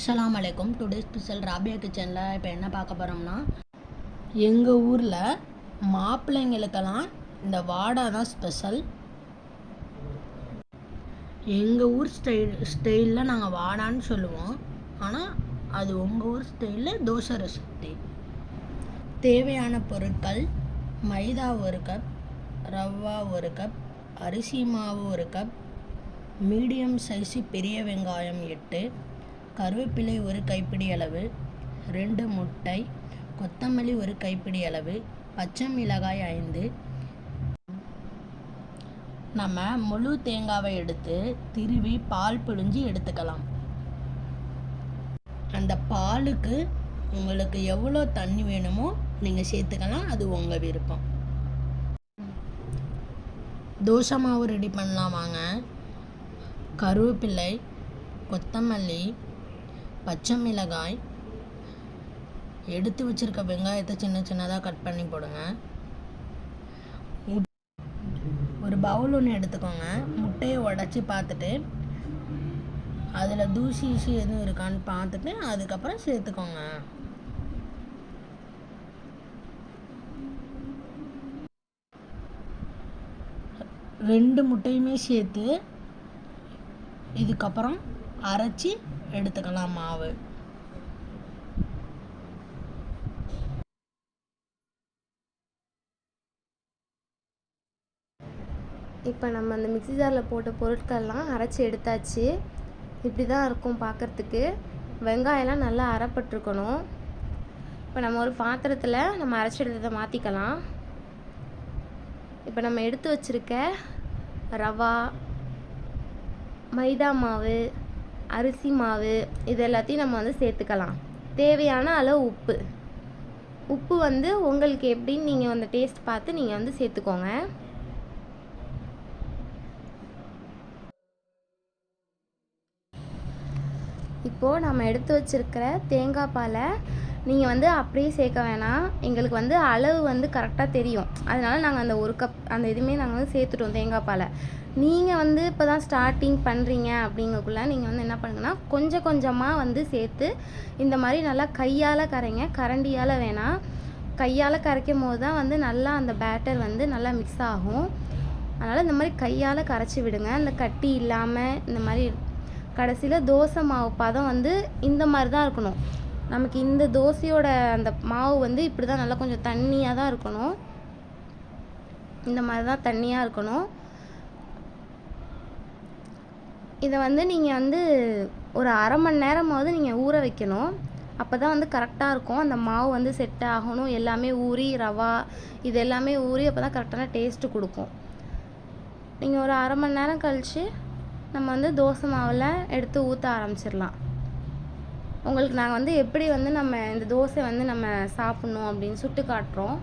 அஸ்லாம் அலைக்கும். Today special Rabia கிச்சனில் இப்போ என்ன பார்க்க போகிறோம்னா எங்கள் ஊரில் மாப்பிள்ளைங்களுக்கெல்லாம் இந்த வாடா தான் ஸ்பெஷல் எங்கள் ஊர் ஸ்டைல் ஸ்டைலில் நாங்கள் வாடான்னு சொல்லுவோம். ஆனால் அது உங்கள் ஊர் ஸ்டைலில் தோசை ரெசிபி தேவையான பொருட்கள் மைதா ஒரு கப் ரவா ஒரு கப் அரிசி மாவு ஒரு கப் மீடியம் சைஸு பெரிய வெங்காயம் எட்டு கருவேப்பிலை ஒரு கைப்பிடி அளவு ரெண்டு முட்டை கொத்தமல்லி ஒரு கைப்பிடி அளவு பச்சை மிளகாய் ஐந்து. நம்ம முழு தேங்காவை எடுத்து திருவி பால் பிழிஞ்சு எடுத்துக்கலாம். அந்த பாலுக்கு உங்களுக்கு எவ்வளோ தண்ணி வேணுமோ நீங்கள் சேர்த்துக்கலாம் அது உங்கள் விருப்பம். தோசை மாவு ரெடி பண்ணலாம் வாங்க. கருவேப்பிலை கொத்தமல்லி பச்சை மிளகாய் எடுத்து வச்சிருக்க வெங்காயத்தை சின்ன சின்னதாக கட் பண்ணி போடுங்க. முட்- ஒரு பவுல் ஒன்று எடுத்துக்கோங்க. முட்டையை உடச்சி பார்த்துட்டு அதில் தூசி ஈசி எதுவும் இருக்கான்னு பார்த்துட்டு அதுக்கப்புறம் சேர்த்துக்கோங்க. ரெண்டு முட்டையுமே சேர்த்து இதுக்கப்புறம் அரைச்சி எடுத்துக்கலாம் மாவு. இப்போ நம்ம அந்த மிக்ஸி ஜாரில் போட்ட பொருட்கள்லாம் அரைச்சி எடுத்தாச்சு. இப்படி தான் இருக்கும் பார்க்குறதுக்கு வெங்காயம்லாம் நல்லா அரைப்பட்டிருக்கணும். இப்போ நம்ம ஒரு பாத்திரத்தில் நம்ம அரைச்சி எடுத்ததை மாற்றிக்கலாம் இப்போ நம்ம எடுத்து வச்சுருக்க ரவா மைதா மாவு அரிசி மாவு இது எல்லாத்தையும் நம்ம வந்து சேர்த்துக்கலாம். தேவையான அளவு உப்பு. உப்பு வந்து உங்களுக்கு எப்படின்னு நீங்கள் அந்த டேஸ்ட் பார்த்து நீங்கள் வந்து சேர்த்துக்கோங்க. இப்போது நம்ம எடுத்து வச்சிருக்கிற தேங்காய் பாலை நீங்கள் வந்து அப்படியே சேர்க்க வேணாம். எங்களுக்கு வந்து அளவு வந்து கரெக்டாக தெரியும். அதனால் நாங்கள் அந்த ஒரு கப் அந்த இதுவுமே நாங்கள் வந்து சேர்த்துட்டோம் தேங்காய் பாலை. நீங்கள் வந்து இப்போ தான் ஸ்டார்டிங் பண்ணுறீங்க அப்படிங்கக்குள்ள நீங்கள் வந்து என்ன பண்ணுங்கன்னா கொஞ்சம் கொஞ்சமாக வந்து சேர்த்து இந்த மாதிரி நல்லா கையால் கரைங்க. கரண்டியால் வேணாம். கையால் கரைக்கும் போது தான் வந்து நல்லா அந்த பேட்டர் வந்து நல்லா மிக்ஸ் ஆகும். அதனால் இந்த மாதிரி கையால் கரைச்சி விடுங்க. அந்த கட்டி இல்லாமல் இந்த மாதிரி கடைசியில் தோசை மாவு பதம் வந்து இந்த மாதிரி தான் இருக்கணும். நமக்கு இந்த தோசையோட அந்த மாவு வந்து இப்படி தான் நல்லா கொஞ்சம் தண்ணியாக தான் இருக்கணும். இந்த மாதிரி தான் தண்ணியாக இருக்கணும். இதை வந்து நீங்கள் வந்து ஒரு அரை மணி நேரமாவது நீங்கள் ஊற வைக்கணும். அப்போ தான் வந்து கரெக்டாக இருக்கும். அந்த மாவு வந்து செட் ஆகணும். எல்லாமே ஊறி ரவா இது எல்லாமே ஊறி அப்போ தான் கரெக்டான டேஸ்ட்டு கொடுக்கும். நீங்கள் ஒரு அரை மணி நேரம் கழித்து நம்ம வந்து தோசை மாவில் எடுத்து ஊற்ற ஆரம்பிச்சிடலாம். உங்களுக்கு நாங்கள் வந்து எப்படி வந்து நம்ம இந்த தோசை வந்து நம்ம சாப்பிட்ணும் அப்படின்னு சுட்டு காட்டுறோம்.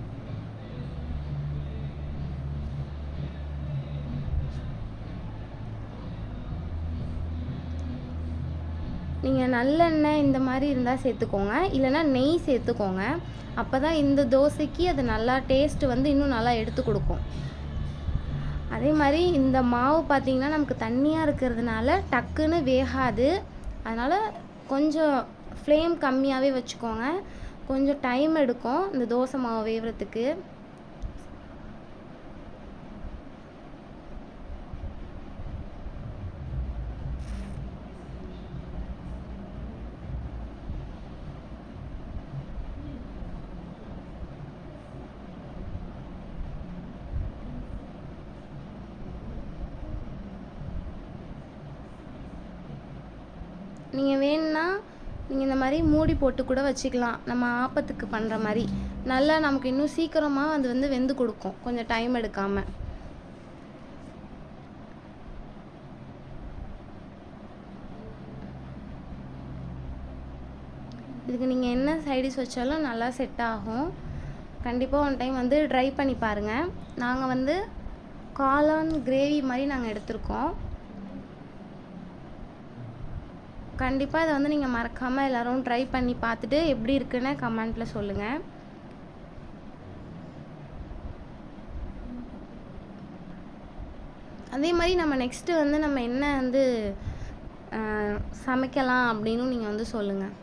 நீங்கள் நல்லெண்ணெய் இந்த மாதிரி இருந்தால் சேர்த்துக்கோங்க. இல்லைன்னா நெய் சேர்த்துக்கோங்க. அப்போ தான் இந்த தோசைக்கு அது நல்லா டேஸ்ட்டு வந்து இன்னும் நல்லா எடுத்து கொடுக்கும். அதே மாதிரி இந்த மாவு பார்த்திங்கன்னா நமக்கு தண்ணியாக இருக்கிறதுனால டக்குன்னு வேகாது. அதனால் கொஞ்சம் ஃப்ளேம் கம்மியாகவே வச்சுக்கோங்க. கொஞ்சம் டைம் எடுக்கும். இந்த தோசை மாவு வேகிறதுக்கு நீங்கள் வேணும்னா நீங்கள் இந்த மாதிரி மூடி போட்டு கூட வச்சுக்கலாம். நம்ம ஆப்பத்துக்கு பண்ணுற மாதிரி. நல்லா நமக்கு இன்னும் சீக்கிரமாக அது வந்து வெந்து கொடுக்கும். கொஞ்சம் டைம் எடுக்காமல் இதுக்கு நீங்கள் என்ன சைடிஷ் வச்சாலும் நல்லா செட் ஆகும். கண்டிப்பாக ஒன் டைம் வந்து ட்ரை பண்ணி பாருங்கள் நாங்கள் வந்து காளான் கிரேவி மாதிரி நாங்கள் எடுத்திருக்கோம். கண்டிப்பாக இதை வந்து நீங்கள் மறக்காமல் எல்லோரும் ட்ரை பண்ணி பார்த்துட்டு எப்படி இருக்குன்னு கமெண்ட்டில் சொல்லுங்கள் அதே மாதிரி நம்ம நெக்ஸ்ட்டு வந்து நம்ம என்ன வந்து சமைக்கலாம் அப்படின்னு நீங்கள் வந்து சொல்லுங்கள்